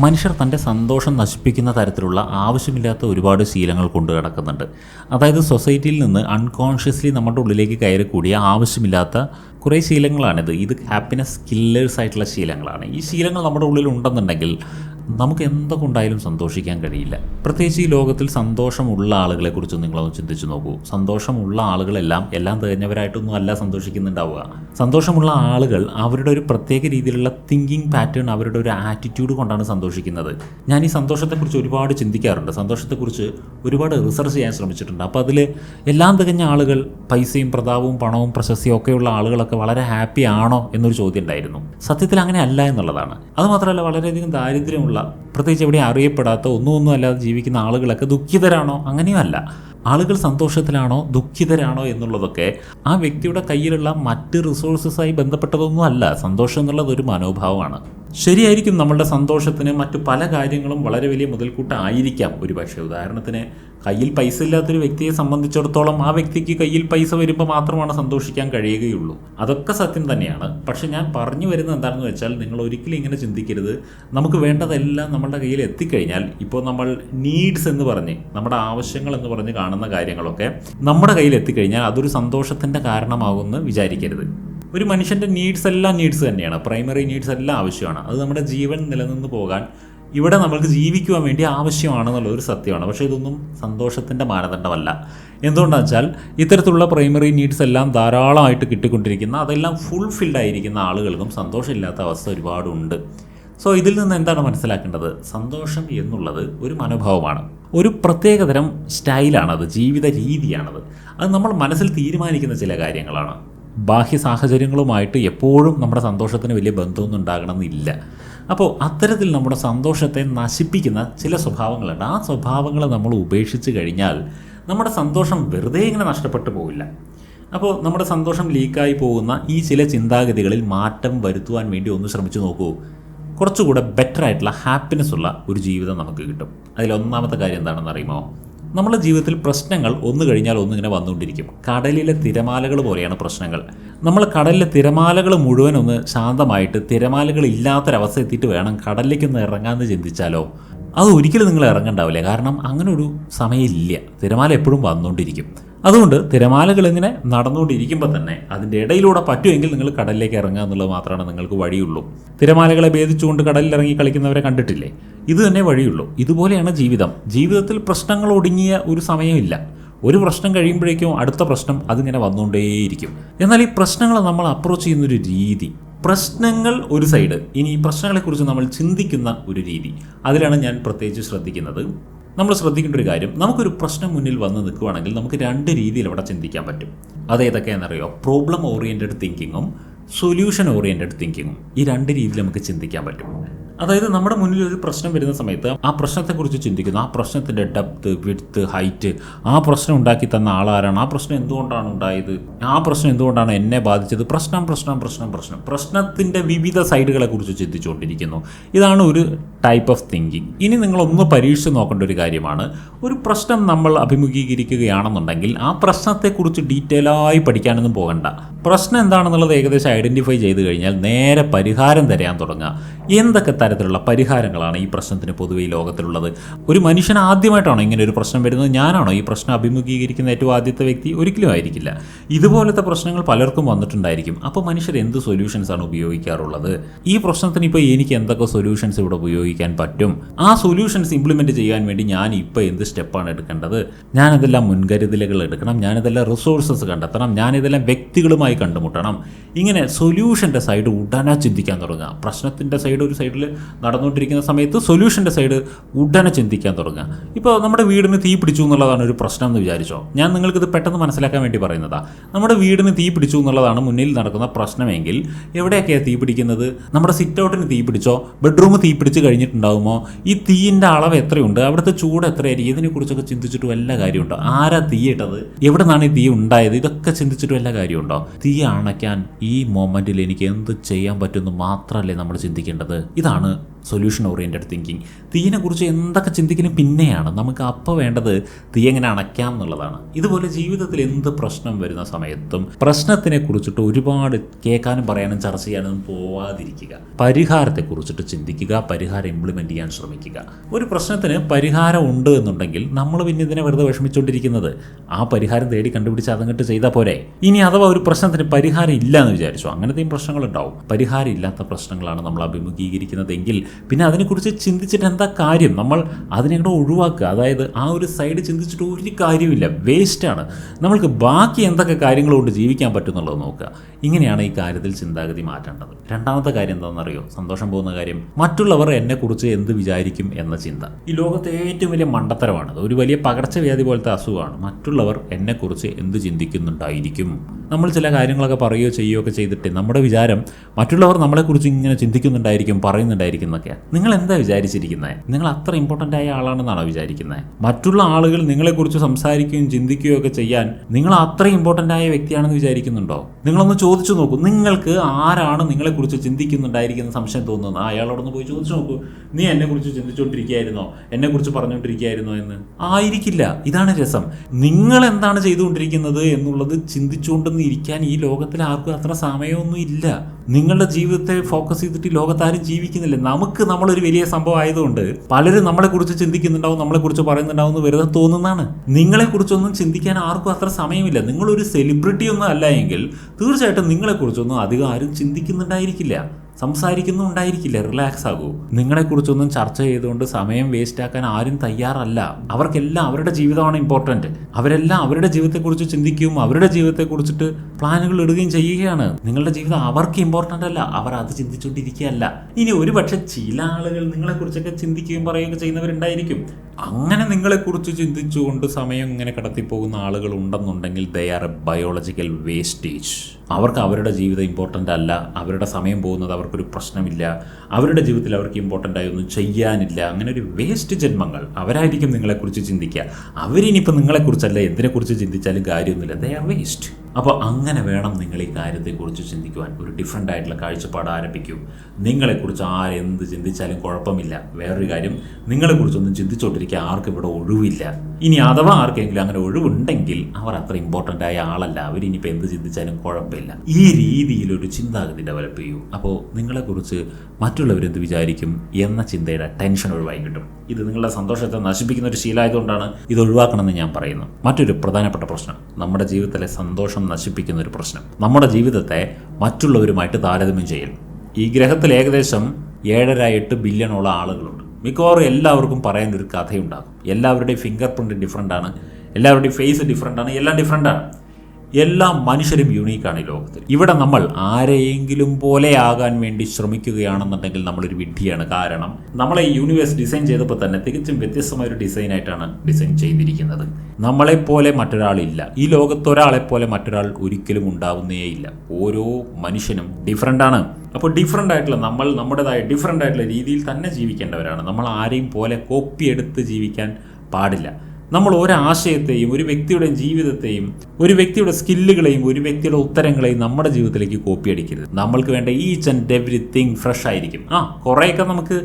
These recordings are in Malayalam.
മനുഷ്യർ തന്റെ സന്തോഷം നശിപ്പിക്കുന്ന തരത്തിലുള്ള ആവശ്യമില്ലാത്ത ഒരുപാട് ശീലങ്ങൾ കൊണ്ടു കിടക്കുന്നുണ്ട് അതായത് സൊസൈറ്റിയിൽ നിന്ന് അൺകോൺഷ്യസ്ലി നമ്മുടെ ഉള്ളിലേക്ക് കയറിക്കൂടിയ കൂടിയ ആവശ്യമില്ലാത്ത കുറേ ശീലങ്ങളാണിത്. ഇത് ഹാപ്പിനെസ് കില്ലേഴ്സ് ആയിട്ടുള്ള ശീലങ്ങളാണ്. ഈ ശീലങ്ങൾ നമ്മുടെ ഉള്ളിൽ ഉണ്ടെന്നുണ്ടെങ്കിൽ നമുക്ക് എന്തുകൊണ്ടായാലും സന്തോഷിക്കാൻ കഴിയില്ല. പ്രത്യേകിച്ച് ഈ ലോകത്തിൽ സന്തോഷമുള്ള ആളുകളെക്കുറിച്ച് നിങ്ങളൊന്ന് ചിന്തിച്ചു നോക്കൂ. സന്തോഷമുള്ള ആളുകളെല്ലാം എല്ലാം തികഞ്ഞവരായിട്ടൊന്നും അല്ല സന്തോഷിക്കുന്നുണ്ടാവുക. സന്തോഷമുള്ള ആളുകൾ അവരുടെ ഒരു പ്രത്യേക രീതിയിലുള്ള തിങ്കിങ് പാറ്റേൺ അവരുടെ ഒരു ആറ്റിറ്റ്യൂഡ് കൊണ്ടാണ് സന്തോഷിക്കുന്നത്. ഞാൻ ഈ സന്തോഷത്തെക്കുറിച്ച് ഒരുപാട് ചിന്തിക്കാറുണ്ട്. സന്തോഷത്തെക്കുറിച്ച് ഒരുപാട് റിസർച്ച് ചെയ്യാൻ ശ്രമിച്ചിട്ടുണ്ട്. അപ്പോൾ അതിൽ എല്ലാം തികഞ്ഞ ആളുകൾ പൈസയും പ്രതാപവും പണവും പ്രശസ്തിയും ഒക്കെയുള്ള ആളുകളൊക്കെ വളരെ ഹാപ്പി ആണോ എന്നൊരു ചോദ്യം ഉണ്ടായിരുന്നു. സത്യത്തിൽ അങ്ങനെ അല്ല എന്നുള്ളതാണ്. അതുമാത്രമല്ല വളരെയധികം ദാരിദ്ര്യമുള്ള പ്രത്യേകിച്ച് എവിടെയും അറിയപ്പെടാത്ത ഒന്നും ഒന്നും അല്ലാതെ ജീവിക്കുന്ന ആളുകളൊക്കെ ദുഃഖിതരാണോ? അങ്ങനെയും അല്ല ആളുകൾ സന്തോഷത്തിലാണോ? ദുഃഖിതരാണോ എന്നുള്ളതൊക്കെ ആ വ്യക്തിയുടെ കയ്യിലുള്ള മറ്റ് റിസോഴ്സസായി ബന്ധപ്പെട്ടതൊന്നും അല്ല സന്തോഷം എന്നുള്ളത് ഒരു മനോഭാവമാണ്. ശരിയായിരിക്കും നമ്മളുടെ സന്തോഷത്തിന് മറ്റു പല കാര്യങ്ങളും വളരെ വലിയ മുതൽക്കൂട്ടായിരിക്കാം. ഒരു പക്ഷേ ഉദാഹരണത്തിന് കയ്യിൽ പൈസ ഇല്ലാത്തൊരു വ്യക്തിയെ സംബന്ധിച്ചിടത്തോളം ആ വ്യക്തിക്ക് കയ്യിൽ പൈസ വരുമ്പോൾ മാത്രമാണ് സന്തോഷിക്കാൻ കഴിയുകയുള്ളൂ. അതൊക്കെ സത്യം തന്നെയാണ്. പക്ഷെ ഞാൻ പറഞ്ഞു വരുന്നത് എന്താണെന്ന് വെച്ചാൽ നിങ്ങൾ ഒരിക്കലും ഇങ്ങനെ ചിന്തിക്കരുത്. നമുക്ക് വേണ്ടതെല്ലാം നമ്മുടെ കയ്യിൽ എത്തിക്കഴിഞ്ഞാൽ ഇപ്പോൾ നമ്മൾ നീഡ്സ് എന്ന് പറഞ്ഞ് നമ്മുടെ ആവശ്യങ്ങൾ എന്ന് പറഞ്ഞ് കാണുന്ന കാര്യങ്ങളൊക്കെ നമ്മുടെ കയ്യിൽ എത്തിക്കഴിഞ്ഞാൽ അതൊരു സന്തോഷത്തിന്റെ കാരണമാകുമെന്ന് വിചാരിക്കരുത്. ഒരു മനുഷ്യന്റെ നീഡ്സ് എല്ലാം നീഡ്സ് തന്നെയാണ്. പ്രൈമറി നീഡ്സ് എല്ലാം ആവശ്യമാണ്. അത് നമ്മുടെ ജീവൻ നിലനിന്ന് പോകാൻ ഇവിടെ നമ്മൾക്ക് ജീവിക്കുവാൻ വേണ്ടി ആവശ്യമാണെന്നുള്ള ഒരു സത്യമാണ്. പക്ഷേ ഇതൊന്നും സന്തോഷത്തിന്റെ മാനദണ്ഡമല്ല. എന്തുകൊണ്ടാണെന്ന് വെച്ചാൽ ഇത്തരത്തിലുള്ള പ്രൈമറി നീഡ്സ് എല്ലാം ധാരാളമായിട്ട് കിട്ടിക്കൊണ്ടിരിക്കുന്ന അതെല്ലാം ഫുൾഫിൽഡ് ആയിരിക്കുന്ന ആളുകൾക്കും സന്തോഷമില്ലാത്ത അവസ്ഥ ഒരുപാടുണ്ട് സോ ഇതിൽ നിന്ന് എന്താണ് മനസ്സിലാക്കേണ്ടത്? സന്തോഷം എന്നുള്ളത് ഒരു മനോഭാവമാണ്. ഒരു പ്രത്യേകതരം സ്റ്റൈലാണത് ജീവിത രീതിയാണത്. അത് നമ്മൾ മനസ്സിൽ തീരുമാനിക്കുന്ന ചില കാര്യങ്ങളാണ്. ബാഹ്യ സാഹചര്യങ്ങളുമായിട്ട് എപ്പോഴും നമ്മുടെ സന്തോഷത്തിന് വലിയ ബന്ധമൊന്നും ഉണ്ടാകണമെന്നില്ല. അപ്പോൾ അത്തരത്തിൽ നമ്മുടെ സന്തോഷത്തെ നശിപ്പിക്കുന്ന ചില സ്വഭാവങ്ങളുണ്ട്. ആ സ്വഭാവങ്ങളെ നമ്മൾ ഉപേക്ഷിച്ച് കഴിഞ്ഞാൽ നമ്മുടെ സന്തോഷം വെറുതെ ഇങ്ങനെ നഷ്ടപ്പെട്ടു പോവില്ല. അപ്പോൾ നമ്മുടെ സന്തോഷം ലീക്കായി പോകുന്ന ഈ ചില ചിന്താഗതികളിൽ മാറ്റം വരുത്തുവാൻ വേണ്ടി ഒന്ന് ശ്രമിച്ചു നോക്കൂ. കുറച്ചുകൂടെ ബെറ്റർ ആയിട്ടുള്ള ഹാപ്പിനെസ് ഉള്ള ഒരു ജീവിതം നമുക്ക് കിട്ടും. അതിലൊന്നാമത്തെ കാര്യം എന്താണെന്ന് അറിയുമോ നമ്മുടെ ജീവിതത്തിൽ പ്രശ്നങ്ങൾ ഒന്ന് കഴിഞ്ഞാൽ ഒന്നിങ്ങനെ വന്നുകൊണ്ടിരിക്കും. കടലിലെ തിരമാലകൾ പോലെയാണ് പ്രശ്നങ്ങൾ. നമ്മൾ കടലിലെ തിരമാലകൾ മുഴുവൻ ഒന്ന് ശാന്തമായിട്ട് തിരമാലകൾ ഇല്ലാത്തൊരവസ്ഥ എത്തിയിട്ട് വേണം കടലിലേക്ക് കടലിലേക്കൊന്ന് ഇറങ്ങാമെന്ന് ചിന്തിച്ചാലോ? അത് ഒരിക്കലും നിങ്ങൾ ഇറങ്ങണ്ടാവില്ല. കാരണം അങ്ങനെ ഒരു സമയമില്ല. തിരമാല എപ്പോഴും വന്നുകൊണ്ടിരിക്കും. അതുകൊണ്ട് തിരമാലകൾ ഇങ്ങനെ നടന്നുകൊണ്ടിരിക്കുമ്പോൾ തന്നെ അതിന്റെ ഇടയിലൂടെ പറ്റുമെങ്കിൽ നിങ്ങൾ കടലിലേക്ക് ഇറങ്ങുക എന്നുള്ളത് മാത്രമാണ് നിങ്ങൾക്ക് വഴിയുള്ളൂ. തിരമാലകളെ ഭേദിച്ചുകൊണ്ട് കടലിൽ ഇറങ്ങി കളിക്കുന്നവരെ കണ്ടിട്ടില്ലേ? ഇത് തന്നെ വഴിയുള്ളൂ. ഇതുപോലെയാണ് ജീവിതം. ജീവിതത്തിൽ പ്രശ്നങ്ങൾ ഒടുങ്ങിയ ഒരു സമയമില്ല. ഒരു പ്രശ്നം കഴിയുമ്പോഴേക്കും അടുത്ത പ്രശ്നം അതിങ്ങനെ വന്നുകൊണ്ടേയിരിക്കും. എന്നാൽ ഈ പ്രശ്നങ്ങളെ നമ്മൾ അപ്രോച്ച് ചെയ്യുന്നൊരു രീതി. പ്രശ്നങ്ങൾ ഒരു സൈഡ്. ഇനി ഈ പ്രശ്നങ്ങളെക്കുറിച്ച് നമ്മൾ ചിന്തിക്കുന്ന ഒരു രീതി. അതിലാണ് ഞാൻ പ്രത്യേകിച്ച് ശ്രദ്ധിക്കുന്നത്. നമ്മൾ ശ്രദ്ധിക്കേണ്ട ഒരു കാര്യം നമുക്കൊരു പ്രശ്നം മുന്നിൽ വന്ന് നിൽക്കുകയാണെങ്കിൽ നമുക്ക് രണ്ട് രീതിയിൽ അവിടെ ചിന്തിക്കാൻ പറ്റും. അത് ഏതൊക്കെയാണെന്നറിയോ പ്രോബ്ലം ഓറിയന്റഡ് തിങ്കിങ്ങും സൊല്യൂഷൻ ഓറിയന്റഡ് തിങ്കിങ്ങും ഈ രണ്ട് രീതിയിൽ നമുക്ക് ചിന്തിക്കാൻ പറ്റും. അതായത് നമ്മുടെ മുന്നിൽ ഒരു പ്രശ്നം വരുന്ന സമയത്ത് ആ പ്രശ്നത്തെക്കുറിച്ച് ചിന്തിക്കുന്നു ആ പ്രശ്നത്തിന്റെ ഡെപ്ത് വിഡ്ത്ത് ഹൈറ്റ് ആ പ്രശ്നം ഉണ്ടാക്കി തന്ന ആളാരാണ്? ആ പ്രശ്നം എന്തുകൊണ്ടാണ് ഉണ്ടായത്? ആ പ്രശ്നം എന്തുകൊണ്ടാണ് എന്നെ ബാധിച്ചത്? പ്രശ്നം പ്രശ്നം പ്രശ്നം പ്രശ്നം. പ്രശ്നത്തിന്റെ വിവിധ സൈഡുകളെക്കുറിച്ച് ചിന്തിച്ചുകൊണ്ടിരിക്കുന്നു. ഇതാണ് ഒരു ടൈപ്പ് ഓഫ് തിങ്കിങ് ഇനി നിങ്ങളൊന്ന് പരീക്ഷിച്ച് നോക്കേണ്ട ഒരു കാര്യമാണ്. ഒരു പ്രശ്നം നമ്മൾ അഭിമുഖീകരിക്കുകയാണെന്നുണ്ടെങ്കിൽ ആ പ്രശ്നത്തെക്കുറിച്ച് ഡീറ്റെയിലായി പഠിക്കാനൊന്നും പോകണ്ട. പ്രശ്നം എന്താണെന്നുള്ളത് ഏകദേശം ഐഡന്റിഫൈ ചെയ്ത് കഴിഞ്ഞാൽ നേരെ പരിഹാരം തരാൻ തുടങ്ങുക. എന്തൊക്കെ തരത്തിലുള്ള പരിഹാരങ്ങളാണ് ഈ പ്രശ്നത്തിന് പൊതുവെ ലോകത്തിലുള്ളത്. ഒരു മനുഷ്യൻ ആദ്യമായിട്ടാണോ ഇങ്ങനെ ഒരു പ്രശ്നം വരുന്നത്? ഞാനാണോ ഈ പ്രശ്നം അഭിമുഖീകരിക്കുന്ന ഏറ്റവും ആദ്യത്തെ വ്യക്തി? ഒരിക്കലും ആയിരിക്കില്ല. ഇതുപോലത്തെ പ്രശ്നങ്ങൾ പലർക്കും വന്നിട്ടുണ്ടായിരിക്കും. അപ്പോൾ മനുഷ്യർ എന്ത് സൊല്യൂഷൻസ് ആണ് ഉപയോഗിക്കാറുള്ളത്? ഈ പ്രശ്നത്തിന് ഇപ്പോൾ എനിക്ക് എന്തൊക്കെ സൊല്യൂഷൻസ് ഇവിടെ ഉപയോഗിക്കാൻ പറ്റും? ആ സൊല്യൂഷൻസ് ഇംപ്ലിമെന്റ് ചെയ്യാൻ വേണ്ടി ഞാൻ ഇപ്പോൾ എന്ത് സ്റ്റെപ്പാണ് എടുക്കേണ്ടത്? ഞാനതെല്ലാം മുൻകരുതലുകൾ എടുക്കണം. ഞാനിതെല്ലാം റിസോഴ്സസ് കണ്ടെത്തണം. ഞാനിതെല്ലാം വ്യക്തികളുമായി കണ്ടുമുട്ടണം. ഇങ്ങനെ സൊല്യൂഷന്റെ സൈഡ് ഉടനെ ചിന്തിക്കാൻ തുടങ്ങുക. പ്രശ്നത്തിന്റെ സൈഡ് ഒരു സൈഡിൽ നടന്നുകൊണ്ടിരിക്കുന്ന സമയത്ത് സൊല്യൂഷന്റെ സൈഡ് ഉടനെ ചിന്തിക്കാൻ തുടങ്ങുക. ഇപ്പോൾ നമ്മുടെ വീടിന് തീ പിടിച്ചു എന്നുള്ളതാണ് ഒരു പ്രശ്നം എന്ന് വിചാരിച്ചോ? ഞാൻ നിങ്ങൾക്കിത് പെട്ടെന്ന് മനസ്സിലാക്കാൻ വേണ്ടി പറയുന്നതാ. നമ്മുടെ വീടിന് തീ പിടിച്ചു എന്നുള്ളതാണ് മുന്നിൽ നടക്കുന്ന പ്രശ്നമെങ്കിൽ എവിടെയൊക്കെയാണ് തീ പിടിക്കുന്നത്? നമ്മുടെ സിറ്റ് ഔട്ടിന് തീ പിടിച്ചോ? ബെഡ്റൂം തീ പിടിച്ച് കഴിഞ്ഞിട്ടുണ്ടാകുമോ ഈ തീയിന്റെ അളവ് എത്രയുണ്ട്? അവിടുത്തെ ചൂട് എത്രയായിരിക്കും? ഇതിനെക്കുറിച്ചൊക്കെ ചിന്തിച്ചിട്ട് വല്ല കാര്യമുണ്ടോ? ആരാ തീ ഇട്ടത്? എവിടെ നിന്നാണ് ഈ തീ ഉണ്ടായത്? ഇതൊക്കെ ചിന്തിച്ചിട്ട് വല്ല കാര്യമുണ്ടോ? തീ അണയ്ക്കാൻ ഈ മൊമെന്റിൽ എനിക്ക് എന്ത് ചെയ്യാൻ പറ്റുമെന്ന് മാത്രമല്ലേ നമ്മൾ ചിന്തിക്കേണ്ടത്? ഇതാണ് ഇതാണ് സൊല്യൂഷൻ ഓറിയന്റഡ് തിങ്കിങ് തീയിനെക്കുറിച്ച് എന്തൊക്കെ ചിന്തിക്കലും പിന്നെയാണ് നമുക്ക് അപ്പോൾ വേണ്ടത് തീ എങ്ങനെ അണയ്ക്കാം എന്നുള്ളതാണ്. ഇതുപോലെ ജീവിതത്തിൽ എന്ത് പ്രശ്നം വരുന്ന സമയത്തും പ്രശ്നത്തിനെ കുറിച്ചിട്ട് ഒരുപാട് കേൾക്കാനും പറയാനും ചർച്ച ചെയ്യാനും പോവാതിരിക്കുക. പരിഹാരത്തെ കുറിച്ചിട്ട് ചിന്തിക്കുക പരിഹാരം ഇംപ്ലിമെന്റ് ചെയ്യാൻ ശ്രമിക്കുക. ഒരു പ്രശ്നത്തിന് പരിഹാരം ഉണ്ട് എന്നുണ്ടെങ്കിൽ നമ്മൾ പിന്നെ ഇതിനെ വെറുതെ വിഷമിച്ചുകൊണ്ടിരിക്കുന്നത് ആ പരിഹാരം തേടി കണ്ടുപിടിച്ച് അതങ്ങോട്ട് ചെയ്താൽ പോരെ. ഇനി അഥവാ ഒരു പ്രശ്നത്തിന് പരിഹാരം ഇല്ല എന്ന് വിചാരിച്ചു അങ്ങനത്തെയും പ്രശ്നങ്ങളുണ്ടാവും. പരിഹാരം ഇല്ലാത്ത പ്രശ്നങ്ങളാണ് നമ്മൾ അഭിമുഖീകരിക്കുന്നതെങ്കിൽ പിന്നെ അതിനെക്കുറിച്ച് ചിന്തിച്ചിട്ട് എന്താ കാര്യം? നമ്മൾ അതിനെ കൂടെ ഒഴിവാക്കുക. അതായത് ആ ഒരു സൈഡ് ചിന്തിച്ചിട്ട് ഒരു കാര്യമില്ല വേസ്റ്റാണ് നമ്മൾക്ക് ബാക്കി എന്തൊക്കെ കാര്യങ്ങളുകൊണ്ട് ജീവിക്കാൻ പറ്റുന്നുള്ളത് നോക്കുക. ഇങ്ങനെയാണ് ഈ കാര്യത്തിൽ ചിന്താഗതി മാറ്റേണ്ടത്. രണ്ടാമത്തെ കാര്യം എന്താണെന്നറിയോ? സന്തോഷം പോകുന്ന കാര്യം. മറ്റുള്ളവർ എന്നെക്കുറിച്ച് എന്ത് വിചാരിക്കും എന്ന ചിന്ത. ഈ ലോകത്തെ ഏറ്റവും വലിയ മണ്ടത്തരമാണത്. ഒരു വലിയ പകർച്ചവ്യാധി പോലത്തെ അസുഖമാണ്. മറ്റുള്ളവർ എന്നെക്കുറിച്ച് എന്ത് ചിന്തിക്കുന്നുണ്ടായിരിക്കും? നമ്മൾ ചില കാര്യങ്ങളൊക്കെ പറയുകയോ ചെയ്യുകയോ ഒക്കെ ചെയ്തിട്ട് നമ്മുടെ വിചാരം മറ്റുള്ളവർ നമ്മളെക്കുറിച്ച് ഇങ്ങനെ ചിന്തിക്കുന്നുണ്ടായിരിക്കും പറയുന്നുണ്ടായിരിക്കും എന്നൊക്കെയാണ് നിങ്ങൾ എന്താ വിചാരിച്ചിരിക്കുന്നത് നിങ്ങൾ അത്ര ഇമ്പോർട്ടന്റ് ആയ ആളാണെന്നാണോ വിചാരിക്കുന്നത് മറ്റുള്ള ആളുകൾ നിങ്ങളെക്കുറിച്ച് സംസാരിക്കുകയും ചിന്തിക്കുകയും ഒക്കെ ചെയ്യാൻ നിങ്ങൾ അത്ര ഇമ്പോർട്ടന്റ് ആയ വ്യക്തിയാണെന്ന് വിചാരിക്കുന്നുണ്ടോ? നിങ്ങളൊന്ന് ചോദിച്ചു നോക്കൂ. നിങ്ങൾക്ക് ആരാണ് നിങ്ങളെക്കുറിച്ച് ചിന്തിക്കുന്നുണ്ടായിരിക്കുന്ന സംശയം തോന്നുന്നത്? അയാളോടൊന്ന് പോയി ചോദിച്ചു നോക്കൂ. നീ എന്നെക്കുറിച്ച് ചിന്തിച്ചുകൊണ്ടിരിക്കുകയായിരുന്നോ എന്നെക്കുറിച്ച് പറഞ്ഞുകൊണ്ടിരിക്കുകയായിരുന്നോ എന്ന്? ആയിരിക്കില്ല. ഇതാണ് രസം. നിങ്ങൾ എന്താണ് ചെയ്തുകൊണ്ടിരിക്കുന്നത് എന്നുള്ളത് ചിന്തിച്ചുകൊണ്ടൊന്നും ഇരിക്കാൻ ഈ ലോകത്തിൽ ആർക്കും അത്ര സമയമൊന്നും ഇല്ല. നിങ്ങളുടെ ജീവിതത്തെ ഫോക്കസ് ചെയ്തിട്ട് ഈ ലോകത്താരും ജീവിക്കുന്നില്ല. നമുക്ക് നമ്മളൊരു വലിയ സംഭവം ആയതുകൊണ്ട് പലരും നമ്മളെക്കുറിച്ച് ചിന്തിക്കുന്നുണ്ടാവും നമ്മളെക്കുറിച്ച് പറയുന്നുണ്ടാവും എന്ന് വെറുതെ തോന്നുന്നതാണ്. നിങ്ങളെക്കുറിച്ചൊന്നും ചിന്തിക്കാൻ ആർക്കും അത്ര സമയമില്ല. നിങ്ങളൊരു സെലിബ്രിറ്റി ഒന്നും അല്ല എങ്കിൽ തീർച്ചയായിട്ടും നിങ്ങളെക്കുറിച്ചൊന്നും അധികം ആരും ചിന്തിക്കുന്നുണ്ടായിരിക്കില്ല. സംസാരിക്കുന്നും ഉണ്ടായിരിക്കില്ല റിലാക്സ് ആകൂ നിങ്ങളെക്കുറിച്ചൊന്നും ചർച്ച ചെയ്തുകൊണ്ട് സമയം വേസ്റ്റ് ആക്കാൻ ആരും തയ്യാറല്ല. അവർക്കെല്ലാം അവരുടെ ജീവിതമാണ് ഇമ്പോർട്ടന്റ് അവരെല്ലാം അവരുടെ ജീവിതത്തെക്കുറിച്ച് ചിന്തിക്കുകയും അവരുടെ ജീവിതത്തെക്കുറിച്ചിട്ട് പ്ലാനുകൾ ഇടുകയും ചെയ്യുകയാണ്. നിങ്ങളുടെ ജീവിതം അവർക്ക് ഇമ്പോർട്ടന്റ് അല്ല അവർ അത് ചിന്തിച്ചുകൊണ്ടിരിക്കുകയല്ല ഇനി ഒരുപക്ഷെ ചില ആളുകൾ നിങ്ങളെക്കുറിച്ചൊക്കെ ചിന്തിക്കുകയും പറയുകയൊക്കെ ചെയ്യുന്നവരുണ്ടായിരിക്കും. അങ്ങനെ നിങ്ങളെക്കുറിച്ച് ചിന്തിച്ചുകൊണ്ട് സമയം ഇങ്ങനെ കടത്തിപ്പോകുന്ന ആളുകൾ ഉണ്ടെന്നുണ്ടെങ്കിൽ they are a biological wastage അവർക്ക് അവരുടെ ജീവിതം ഇമ്പോർട്ടന്റ് അല്ല അവരുടെ സമയം പോകുന്നത് അവർക്കൊരു പ്രശ്നമില്ല. അവരുടെ ജീവിതത്തിൽ അവർക്ക് ഇമ്പോർട്ടന്റ് ആയി ഒന്നും ചെയ്യാനില്ല. അങ്ങനെ ഒരു വേസ്റ്റ് ജന്മങ്ങൾ അവരായിരിക്കും നിങ്ങളെക്കുറിച്ച് ചിന്തിക്കുക. അവരിനിയിപ്പോൾ നിങ്ങളെക്കുറിച്ചല്ല എന്തിനെക്കുറിച്ച് ചിന്തിച്ചാലും കാര്യമൊന്നുമില്ല. ദേ ആർ വേസ്റ്റ് അപ്പോൾ അങ്ങനെ വേണം നിങ്ങൾ ഈ കാര്യത്തെക്കുറിച്ച് ചിന്തിക്കുവാൻ. ഒരു ഡിഫറെന്റ് ആയിട്ടുള്ള കാഴ്ചപ്പാട് ആരംഭിക്കൂ. നിങ്ങളെക്കുറിച്ച് ആരെന്ത് ചിന്തിച്ചാലും കുഴപ്പമില്ല. വേറൊരു കാര്യം നിങ്ങളെക്കുറിച്ചൊന്നും ചിന്തിച്ചോണ്ടിരിക്കാൻ ആർക്കും ഇവിടെ ഒഴിവില്ല. ഇനി അഥവാ ആർക്കെങ്കിലും അങ്ങനെ ഒഴിവുണ്ടെങ്കിൽ അവർ അത്ര ഇമ്പോർട്ടന്റ് ആയ ആളല്ല. അവർ ഇനിയിപ്പോൾ എന്ത് ചിന്തിച്ചാലും കുഴപ്പമില്ല. ഈ രീതിയിലൊരു ചിന്താഗതി ഡെവലപ്പ് ചെയ്യൂ. അപ്പോൾ നിങ്ങളെക്കുറിച്ച് മറ്റുള്ളവരെന്ത് വിചാരിക്കും എന്ന ചിന്തയുടെ ടെൻഷൻ ഒഴിവായി കിട്ടും. ഇത് നിങ്ങളുടെ സന്തോഷത്തെ നശിപ്പിക്കുന്ന ഒരു ശീലമായതുകൊണ്ടാണ് ഇത് ഒഴിവാക്കണമെന്ന് ഞാൻ പറയുന്നു. മറ്റൊരു പ്രധാനപ്പെട്ട പ്രശ്നം. നമ്മുടെ ജീവിതത്തിലെ സന്തോഷം നശിപ്പിക്കുന്ന ഒരു പ്രശ്നം. നമ്മുടെ ജീവിതത്തെ മറ്റുള്ളവരുമായിട്ട് താരതമ്യം ചെയ്യൽ. ഈ ഗ്രഹത്തിൽ ഏകദേശം ഏഴര എട്ട് ബില്യണോളം ആളുകളുണ്ട്. മിക്കവാറും എല്ലാവർക്കും പറയാൻ ഒരു കഥയുണ്ടാകും. എല്ലാവരുടെയും ഫിംഗർ പ്രിന്റ് ഡിഫറെന്റ് ആണ്. എല്ലാവരുടെയും ഫേസ് ഡിഫറെന്റ് ആണ്. എല്ലാം ഡിഫറെന്റ് ആണ്. എല്ലാ മനുഷ്യരും യുണീക്കാണ് ഈ ലോകത്തിൽ. ഇവിടെ നമ്മൾ ആരെയെങ്കിലും പോലെ ആകാൻ വേണ്ടി ശ്രമിക്കുകയാണെന്നുണ്ടെങ്കിൽ നമ്മളൊരു വിഡ്ഢിയാണ്. കാരണം നമ്മളെ യൂണിവേഴ്സ് ഡിസൈൻ ചെയ്തപ്പോൾ തന്നെ തികച്ചും വ്യത്യസ്തമായ ഒരു ഡിസൈനായിട്ടാണ് ഡിസൈൻ ചെയ്തിരിക്കുന്നത്. നമ്മളെപ്പോലെ മറ്റൊരാളില്ല. ഈ ലോകത്ത് ഒരാളെപ്പോലെ മറ്റൊരാൾ ഒരിക്കലും ഉണ്ടാവുന്നേയില്ല. ഓരോ മനുഷ്യനും ഡിഫറെന്റ് ആണ്. അപ്പോൾ ഡിഫറെന്റ് ആയിട്ടുള്ള നമ്മൾ നമ്മുടേതായ ഡിഫറെന്റ് ആയിട്ടുള്ള രീതിയിൽ തന്നെ ജീവിക്കേണ്ടവരാണ്. നമ്മൾ ആരെയും പോലെ കോപ്പി എടുത്ത് ജീവിക്കാൻ പാടില്ല. നമ്മൾ ഒരാശയത്തെയും ഒരു വ്യക്തിയുടെ ജീവിതത്തെയും ഒരു വ്യക്തിയുടെ സ്കില്ലുകളെയും ഒരു വ്യക്തിയുടെ ഉത്തരങ്ങളെയും നമ്മുടെ ജീവിതത്തിലേക്ക് കോപ്പി അടിക്കരുത് നമ്മൾക്ക് വേണ്ട ഈച്ച് ആൻഡ് എവറിത്തിങ് ഫ്രഷ് ആയിരിക്കും. ആ കുറേയൊക്കെ നമുക്ക്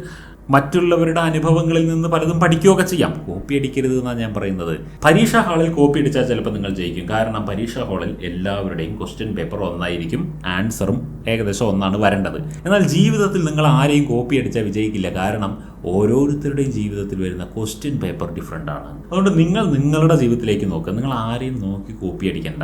മറ്റുള്ളവരുടെ അനുഭവങ്ങളിൽ നിന്ന് പലതും പഠിക്കുകയൊക്കെ ചെയ്യാം. കോപ്പി അടിക്കരുത് എന്നാണ് ഞാൻ പറയുന്നത്. പരീക്ഷാ ഹാളിൽ കോപ്പി അടിച്ചാൽ ചിലപ്പോൾ നിങ്ങൾ ജയിക്കും. കാരണം പരീക്ഷാ ഹാളിൽ എല്ലാവരുടെയും ക്വസ്റ്റ്യൻ പേപ്പർ ഒന്നായിരിക്കും ആൻസറും ഏകദേശം ഒന്നാണ് വരേണ്ടത്. എന്നാൽ ജീവിതത്തിൽ നിങ്ങൾ ആരെയും കോപ്പി അടിച്ചാൽ വിജയിക്കില്ല. കാരണം ഓരോരുത്തരുടെയും ജീവിതത്തിൽ വരുന്ന ക്വസ്റ്റ്യൻ പേപ്പർ ഡിഫറെന്റ് ആണ്. അതുകൊണ്ട് നിങ്ങൾ നിങ്ങളുടെ ജീവിതത്തിലേക്ക് നോക്കുക. നിങ്ങൾ ആരെയും നോക്കി കോപ്പി അടിക്കണ്ട.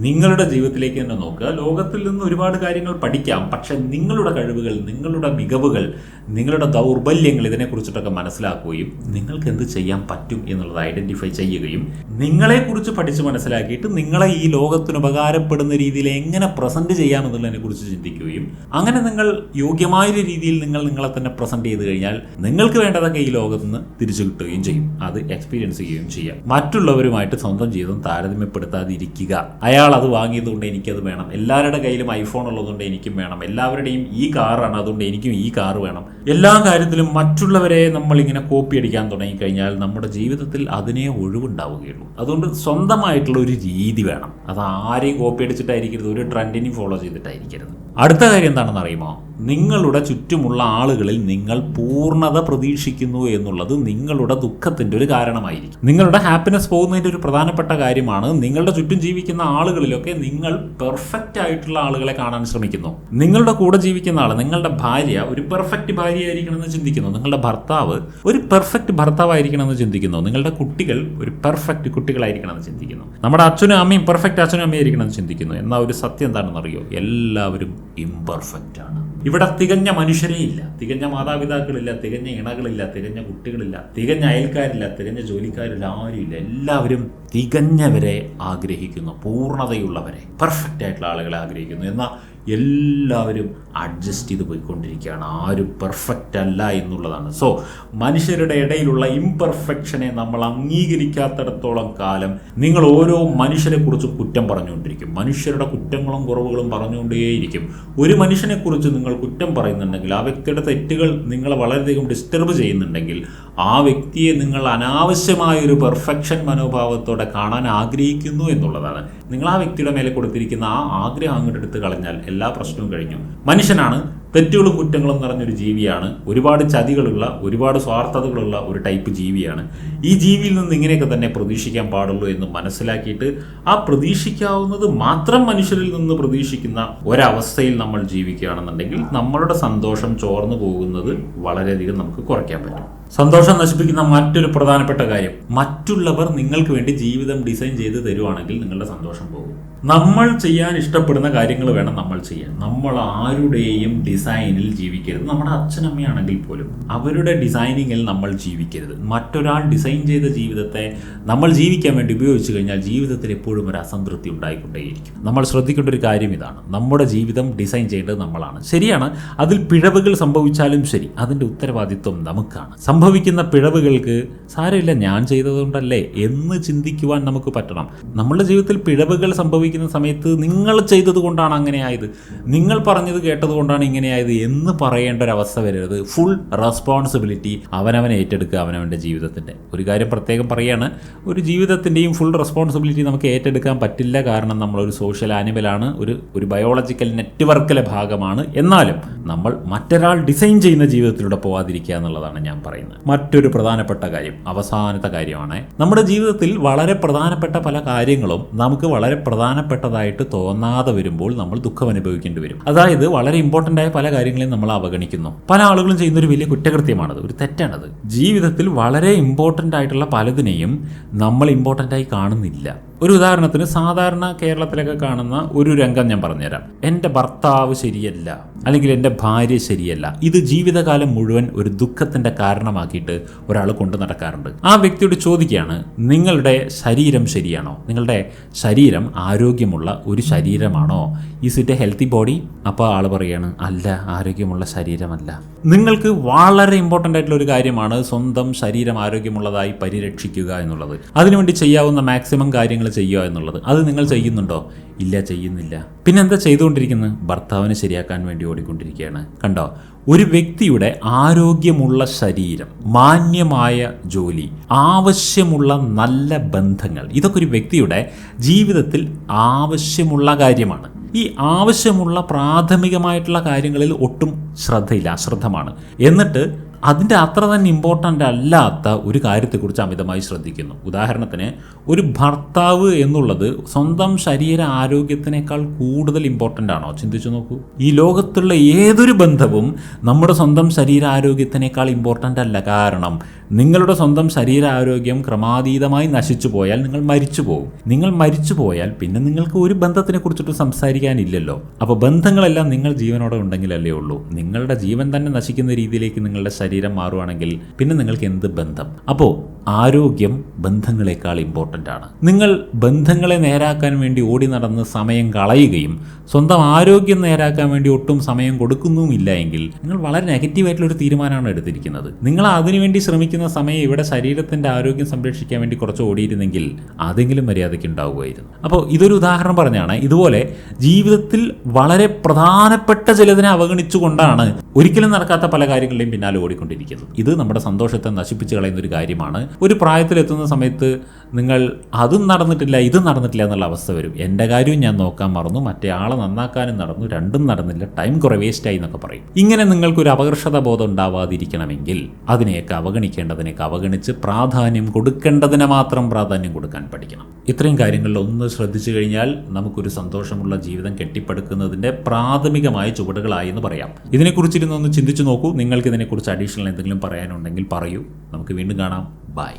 നിങ്ങളുടെ ജീവിതത്തിലേക്ക് തന്നെ നോക്കുക. ലോകത്തിൽ നിന്ന് ഒരുപാട് കാര്യങ്ങൾ പഠിക്കാം. പക്ഷെ നിങ്ങളുടെ കഴിവുകൾ നിങ്ങളുടെ മികവുകൾ നിങ്ങളുടെ ദൗർബല്യങ്ങൾ ഇതിനെക്കുറിച്ചിട്ടൊക്കെ മനസ്സിലാക്കുകയും നിങ്ങൾക്ക് എന്ത് ചെയ്യാൻ പറ്റും എന്നുള്ളത് ഐഡന്റിഫൈ ചെയ്യുകയും നിങ്ങളെക്കുറിച്ച് പഠിച്ച് മനസ്സിലാക്കിയിട്ട് നിങ്ങളെ ഈ ലോകത്തിന് ഉപകാരപ്പെടുന്ന രീതിയിൽ എങ്ങനെ പ്രസന്റ് ചെയ്യാമെന്നുള്ളതിനെ കുറിച്ച് ചിന്തിക്കുകയും അങ്ങനെ നിങ്ങൾ യോഗ്യമായ രീതിയിൽ നിങ്ങൾ നിങ്ങളെ തന്നെ പ്രസന്റ് ചെയ്ത് കഴിഞ്ഞാൽ നിങ്ങൾക്ക് വേണ്ടതൊക്കെ ഈ ലോകത്ത് നിന്ന് തിരിച്ചു കിട്ടുകയും ചെയ്യും. അത് എക്സ്പീരിയൻസ് ചെയ്യുകയും ചെയ്യാം. മറ്റുള്ളവരുമായിട്ട് സ്വന്തം ജീവിതം താരതമ്യപ്പെടുത്താതിരിക്കുക. അയാൾ അത് വാങ്ങിയതുകൊണ്ട് എനിക്കത് വേണം. എല്ലാവരുടെ കയ്യിലും ഐഫോൺ ഉള്ളതുകൊണ്ട് എനിക്കും വേണം. എല്ലാവരുടെയും ഈ കാറാണ് അതുകൊണ്ട് എനിക്കും ഈ കാർ വേണം. എല്ലാ കാര്യത്തിലും മറ്റുള്ളവരെ നമ്മൾ ഇങ്ങനെ കോപ്പി അടിക്കാൻ തുടങ്ങിക്കഴിഞ്ഞാൽ നമ്മുടെ ജീവിതത്തിൽ അതിനെ ഒഴിവുണ്ടാവുകയുള്ളൂ. അതുകൊണ്ട് സ്വന്തമായിട്ടുള്ള ഒരു രീതി വേണം. അത് ആരെയും കോപ്പി അടിച്ചിട്ടായിരിക്കരുത്. ഒരു ട്രെൻഡിനെയും ഫോളോ ചെയ്തിട്ടായിരിക്കരുത്. അടുത്ത കാര്യം എന്താണെന്ന് അറിയുമോ നിങ്ങളുടെ ചുറ്റുമുള്ള ആളുകളിൽ നിങ്ങൾ പൂർണത പ്രതീക്ഷിക്കുന്നു എന്നുള്ളത് നിങ്ങളുടെ ദുഃഖത്തിന്റെ ഒരു കാരണമായിരിക്കും. നിങ്ങളുടെ ഹാപ്പിനെസ് പോകുന്നതിന്റെ ഒരു പ്രധാനപ്പെട്ട കാര്യമാണ് നിങ്ങളുടെ ചുറ്റും ജീവിക്കുന്ന ആളുകളിലൊക്കെ നിങ്ങൾ പെർഫെക്റ്റ് ആയിട്ടുള്ള ആളുകളെ കാണാൻ ശ്രമിക്കുന്നു. നിങ്ങളുടെ കൂടെ ജീവിക്കുന്ന ആൾ നിങ്ങളുടെ ഭാര്യ ഒരു പെർഫെക്റ്റ് ഭാര്യയായിരിക്കണം എന്ന് ചിന്തിക്കുന്നു. നിങ്ങളുടെ ഭർത്താവ് ഒരു പെർഫെക്റ്റ് ഭർത്താവായിരിക്കണം എന്ന് ചിന്തിക്കുന്നു. നിങ്ങളുടെ കുട്ടികൾ ഒരു പെർഫെക്റ്റ് കുട്ടികളായിരിക്കണമെന്ന് ചിന്തിക്കുന്നു. നമ്മുടെ അച്ഛനും അമ്മയും പെർഫെക്റ്റ് അച്ഛനും അമ്മയായിരിക്കണമെന്ന് ചിന്തിക്കുന്നു. എന്നാൽ ഒരു സത്യം എന്താണെന്നറിയോ? എല്ലാവരും ഇംപെർഫെക്റ്റ് ആണ്. ഇവിടെ തികഞ്ഞ മനുഷ്യരേ ഇല്ല. തികഞ്ഞ മാതാപിതാക്കളില്ല തികഞ്ഞ ഇണകളില്ല തികഞ്ഞ കുട്ടികളില്ല തികഞ്ഞ അയൽക്കാരില്ല തികഞ്ഞ ജോലിക്കാരില്ല ആരുമില്ല എല്ലാവരും തികഞ്ഞവരെ ആഗ്രഹിക്കുന്നു പൂർണതയുള്ളവരെ പെർഫെക്റ്റ് ആയിട്ടുള്ള ആളുകളെ ആഗ്രഹിക്കുന്നു. എന്നാൽ എല്ലാവരും അഡ്ജസ്റ്റ് ചെയ്ത് പോയിക്കൊണ്ടിരിക്കുകയാണ്. ആരും പെർഫെക്റ്റ് അല്ല എന്നുള്ളതാണ്. സോ മനുഷ്യരുടെ ഇടയിലുള്ള ഇംപെർഫെക്ഷനെ നമ്മൾ അംഗീകരിക്കാത്തിടത്തോളം കാലം നിങ്ങൾ ഓരോ മനുഷ്യനെ കുറിച്ച് കുറ്റം പറഞ്ഞുകൊണ്ടിരിക്കും. മനുഷ്യരുടെ കുറ്റങ്ങളും കുറവുകളും പറഞ്ഞുകൊണ്ടേയിരിക്കും. ഒരു മനുഷ്യനെക്കുറിച്ച് നിങ്ങൾ കുറ്റം പറയുന്നുണ്ടെങ്കിൽ ആ വ്യക്തിയുടെ തെറ്റുകൾ നിങ്ങളെ വളരെയധികം ഡിസ്റ്റർബ് ചെയ്യുന്നുണ്ടെങ്കിൽ ആ വ്യക്തിയെ നിങ്ങൾ അനാവശ്യമായ ഒരു പെർഫെക്ഷൻ മനോഭാവത്തോടെ കാണാൻ ആഗ്രഹിക്കുന്നു എന്നുള്ളതാണ്. നിങ്ങൾ ആ വ്യക്തിയുടെ മേലെ കൊടുത്തിരിക്കുന്ന ആ ആഗ്രഹം അങ്ങോട്ട് എടുത്ത് കളഞ്ഞാൽ എല്ലാ പ്രശ്നവും കഴിഞ്ഞു. മനുഷ്യനാണ് തെറ്റുകളും കുറ്റങ്ങളും നിറഞ്ഞൊരു ജീവിയാണ്. ഒരുപാട് ചതികളുള്ള ഒരുപാട് സ്വാർത്ഥതകളുള്ള ഒരു ടൈപ്പ് ജീവിയാണ്. ഈ ജീവിയിൽ നിന്ന് ഇങ്ങനെയൊക്കെ തന്നെ പ്രതീക്ഷിക്കാൻ പാടുള്ളൂ എന്ന് മനസ്സിലാക്കിയിട്ട് ആ പ്രതീക്ഷിക്കാവുന്നത് മാത്രം മനുഷ്യരിൽ നിന്ന് പ്രതീക്ഷിക്കുന്ന ഒരവസ്ഥയിൽ നമ്മൾ ജീവിക്കുകയാണെന്നുണ്ടെങ്കിൽ നമ്മളുടെ സന്തോഷം ചോർന്നു പോകുന്നത് വളരെയധികം നമുക്ക് കുറയ്ക്കാൻ പറ്റും. സന്തോഷം നശിപ്പിക്കുന്ന മറ്റൊരു പ്രധാനപ്പെട്ട കാര്യം മറ്റുള്ളവർ നിങ്ങൾക്ക് വേണ്ടി ജീവിതം ഡിസൈൻ ചെയ്ത് തരുവാണെങ്കിൽ നിങ്ങളുടെ സന്തോഷം പോകും. നമ്മൾ ചെയ്യാൻ ഇഷ്ടപ്പെടുന്ന കാര്യങ്ങൾ വേണം നമ്മൾ ചെയ്യാൻ. നമ്മൾ ആരുടെയും ഡിസൈനിൽ ജീവിക്കരുത്. നമ്മുടെ അച്ഛനമ്മയാണെങ്കിൽ പോലും അവരുടെ ഡിസൈനിങ്ങിൽ നമ്മൾ ജീവിക്കരുത്. മറ്റൊരാൾ ഡിസൈൻ ചെയ്ത ജീവിതത്തെ നമ്മൾ ജീവിക്കാൻ വേണ്ടി ഉപയോഗിച്ചു കഴിഞ്ഞാൽ ജീവിതത്തിൽ എപ്പോഴും ഒരു അസംതൃപ്തി ഉണ്ടായിക്കൊണ്ടേയിരിക്കും. നമ്മൾ ശ്രദ്ധിക്കേണ്ട ഒരു കാര്യം ഇതാണ്. നമ്മുടെ ജീവിതം ഡിസൈൻ ചെയ്യേണ്ടത് നമ്മളാണ്. ശരിയാണ്. അതിൽ പിഴവുകൾ സംഭവിച്ചാലും ശരി. അതിന്റെ ഉത്തരവാദിത്വം നമുക്കാണ്. സംഭവിക്കുന്ന പിഴവുകൾക്ക് സാരമില്ല ഞാൻ ചെയ്തതുകൊണ്ടല്ലേ എന്ന് ചിന്തിക്കുവാൻ നമുക്ക് പറ്റണം. നമ്മുടെ ജീവിതത്തിൽ പിഴവുകൾ സംഭവിക്കുന്ന സമയത്ത് നിങ്ങൾ ചെയ്തതുകൊണ്ടാണ് അങ്ങനെ ആയത്. നിങ്ങൾ പറഞ്ഞത് കേട്ടത് കൊണ്ടാണ് ഇങ്ങനെയായത് എന്ന് പറയേണ്ട ഒരു അവസ്ഥ വരരുത്. ഫുൾ റെസ്പോൺസിബിലിറ്റി അവനവൻ ഏറ്റെടുക്കുക അവനവന്റെ ജീവിതത്തിന്റെ ഒരു കാര്യം പ്രത്യേകം പറയുകയാണ് ഒരു ജീവിതത്തിന്റെയും ഫുൾ റെസ്പോൺസിബിലിറ്റി നമുക്ക് ഏറ്റെടുക്കാൻ പറ്റില്ല. കാരണം നമ്മളൊരു സോഷ്യൽ ആനിമലാണ് ഒരു ഒരു ബയോളജിക്കൽ നെറ്റ്വർക്കിലെ ഭാഗമാണ്. എന്നാലും നമ്മൾ മറ്റൊരാൾ ഡിസൈൻ ചെയ്യുന്ന ജീവിതത്തിലൂടെ പോവാതിരിക്കുക എന്നുള്ളതാണ് ഞാൻ പറയുന്നത്. മറ്റൊരു പ്രധാനപ്പെട്ട കാര്യം അവസാനത്തെ കാര്യമാണ് നമ്മുടെ ജീവിതത്തിൽ വളരെ പ്രധാനപ്പെട്ട പല കാര്യങ്ങളും നമുക്ക് വളരെ പ്രധാനപ്പെട്ടതായിട്ട് തോന്നാതെ വരുമ്പോൾ നമ്മൾ ദുഃഖം അനുഭവിക്കേണ്ടി വരും. അതായത് വളരെ ഇമ്പോർട്ടന്റ് ആയ പല കാര്യങ്ങളെയും നമ്മൾ അവഗണിക്കുന്നു. പല ആളുകളും ചെയ്യുന്ന ഒരു വലിയ കുറ്റകൃത്യമാണത് ഒരു തെറ്റാണത്. ജീവിതത്തിൽ വളരെ ഇമ്പോർട്ടന്റ് ആയിട്ടുള്ള പലതിനെയും നമ്മൾ ഇമ്പോർട്ടന്റ് ആയി കാണുന്നില്ല. ഒരു ഉദാഹരണത്തിന് സാധാരണ കേരളത്തിലൊക്കെ കാണുന്ന ഒരു രംഗം ഞാൻ പറഞ്ഞുതരാം. എന്റെ ഭർത്താവ് ശരിയല്ല അല്ലെങ്കിൽ എന്റെ ഭാര്യ ശരിയല്ല. ഇത് ജീവിതകാലം മുഴുവൻ ഒരു ദുഃഖത്തിന്റെ കാരണമാക്കിയിട്ട് ഒരാൾ കൊണ്ടു നടക്കാറുണ്ട്. ആ വ്യക്തിയോട് ചോദിക്കുകയാണ് നിങ്ങളുടെ ശരീരം ശരിയാണോ? നിങ്ങളുടെ ശരീരം ആരോഗ്യമുള്ള ഒരു ശരീരമാണോ? Is it a healthy body അപ്പോൾ ആൾ പറയുകയാണ് അല്ല ആരോഗ്യമുള്ള ശരീരമല്ല. നിങ്ങൾക്ക് വളരെ ഇമ്പോർട്ടന്റ് ആയിട്ടുള്ള ഒരു കാര്യമാണ് സ്വന്തം ശരീരം ആരോഗ്യമുള്ളതായി പരിരക്ഷിക്കുക എന്നുള്ളത്. അതിനുവേണ്ടി ചെയ്യാവുന്ന മാക്സിമം കാര്യങ്ങൾ ചെയ്യുക എന്നുള്ളത്. അത് നിങ്ങൾ ചെയ്യുന്നുണ്ടോ? ഇല്ല ചെയ്യുന്നില്ല. പിന്നെ എന്താ ചെയ്തുകൊണ്ടിരിക്കുന്നത്? ഭർത്താവിനെ ശരിയാക്കാൻ വേണ്ടി ഓടിക്കൊണ്ടിരിക്കുകയാണ്. കണ്ടോ? ഒരു വ്യക്തിയുടെ ആരോഗ്യമുള്ള ശരീരം മാന്യമായ ജോലി ആവശ്യമുള്ള നല്ല ബന്ധങ്ങൾ ഇതൊക്കെ ഒരു വ്യക്തിയുടെ ജീവിതത്തിൽ ആവശ്യമുള്ള കാര്യമാണ്. ഈ ആവശ്യമുള്ള പ്രാഥമികമായിട്ടുള്ള കാര്യങ്ങളിൽ ഒട്ടും ശ്രദ്ധയില്ല അശ്രദ്ധമാണ്. എന്നിട്ട് അതിന്റെ അത്ര തന്നെ ഇമ്പോർട്ടന്റ് അല്ലാത്ത ഒരു കാര്യത്തെക്കുറിച്ച് അമിതമായി ശ്രദ്ധിക്കുന്നു. ഉദാഹരണത്തിന് ഒരു ഭർത്താവ് എന്നുള്ളത് സ്വന്തം ശരീര ആരോഗ്യത്തിനേക്കാൾ കൂടുതൽ ഇമ്പോർട്ടന്റ് ആണോ? ചിന്തിച്ചു നോക്കൂ. ഈ ലോകത്തുള്ള ഏതൊരു ബന്ധവും നമ്മുടെ സ്വന്തം ശരീര ആരോഗ്യത്തിനേക്കാൾ ഇമ്പോർട്ടന്റ് അല്ല. കാരണം നിങ്ങളുടെ സ്വന്തം ശരീരാരോഗ്യം ക്രമാതീതമായി നശിച്ചു പോയാൽ നിങ്ങൾ മരിച്ചു പോകും നിങ്ങൾ മരിച്ചു പോയാൽ പിന്നെ നിങ്ങൾക്ക് ഒരു ബന്ധത്തിനെ കുറിച്ചിട്ട് സംസാരിക്കാനില്ലല്ലോ. അപ്പോൾ ബന്ധങ്ങളെല്ലാം നിങ്ങൾ ജീവനോടെ ഉണ്ടെങ്കിലല്ലേ ഉള്ളൂ. നിങ്ങളുടെ ജീവൻ തന്നെ നശിക്കുന്ന രീതിയിലേക്ക് നിങ്ങളുടെ ശരീരം മാറുവാണെങ്കിൽ പിന്നെ നിങ്ങൾക്ക് എന്ത് ബന്ധം? അപ്പോൾ ആരോഗ്യം ബന്ധങ്ങളെക്കാൾ ഇമ്പോർട്ടന്റ് ആണ്. നിങ്ങൾ ബന്ധങ്ങളെ നേരാക്കാൻ വേണ്ടി ഓടി നടന്ന് സമയം കളയുകയും സ്വന്തം ആരോഗ്യം നേരാക്കാൻ വേണ്ടി ഒട്ടും സമയം കൊടുക്കുന്നുമില്ല എങ്കിൽ നിങ്ങൾ വളരെ നെഗറ്റീവായിട്ടുള്ള ഒരു തീരുമാനമാണ് എടുത്തിരിക്കുന്നത്. നിങ്ങൾ അതിനുവേണ്ടി ശ്രമിക്കുന്ന സമയം ഇവിടെ ശരീരത്തിന്റെ ആരോഗ്യം സംരക്ഷിക്കാൻ വേണ്ടി കുറച്ച് ഓടിയിരുന്നെങ്കിൽ അതെങ്കിലും മര്യാദയ്ക്ക് ഉണ്ടാവുമായിരുന്നു. അപ്പോൾ ഇതൊരു ഉദാഹരണം പറഞ്ഞാണ്. ഇതുപോലെ ജീവിതത്തിൽ വളരെ പ്രധാനപ്പെട്ട ചിലതിനെ അവഗണിച്ചുകൊണ്ടാണ് ഒരിക്കലും നടക്കാത്ത പല കാര്യങ്ങളുടെയും പിന്നാലെ ഓടിക്കൊണ്ടിരിക്കുന്നത്. ഇത് നമ്മുടെ സന്തോഷത്തെ നശിപ്പിച്ച് കളയുന്ന ഒരു കാര്യമാണ്. ഒരു പ്രായത്തിലെത്തുന്ന സമയത്ത് നിങ്ങൾ അതും നടന്നിട്ടില്ല ഇതും നടന്നിട്ടില്ല എന്നുള്ള അവസ്ഥ വരും. എന്റെ കാര്യവും ഞാൻ നോക്കാൻ മറന്നു മറ്റേ ആളെ നന്നാക്കാനും നടന്നു. രണ്ടും നടന്നില്ല. ടൈം കുറെ വേസ്റ്റായി എന്നൊക്കെ പറയും. ഇങ്ങനെ നിങ്ങൾക്കൊരു അപകർഷത ബോധം ഉണ്ടാവാതിരിക്കണമെങ്കിൽ അതിനെയൊക്കെ അവഗണിക്കേണ്ടതിനൊക്കെ അവഗണിച്ച് പ്രാധാന്യം കൊടുക്കേണ്ടതിന് മാത്രം പ്രാധാന്യം കൊടുക്കാൻ പഠിക്കണം. ഇത്രയും കാര്യങ്ങളിൽ ഒന്ന് ശ്രദ്ധിച്ചു കഴിഞ്ഞാൽ നമുക്കൊരു സന്തോഷമുള്ള ജീവിതം കെട്ടിപ്പടുക്കുന്നതിന്റെ പ്രാഥമികമായ ചുവടുകളായി എന്ന് പറയാം. ഇതിനെക്കുറിച്ചിരുന്ന് ഒന്ന് ചിന്തിച്ചു നോക്കൂ. നിങ്ങൾക്ക് ഇതിനെക്കുറിച്ച് അഡീഷണൽ എന്തെങ്കിലും പറയാനുണ്ടെങ്കിൽ പറയൂ. നമുക്ക് വീണ്ടും കാണാം. ബൈ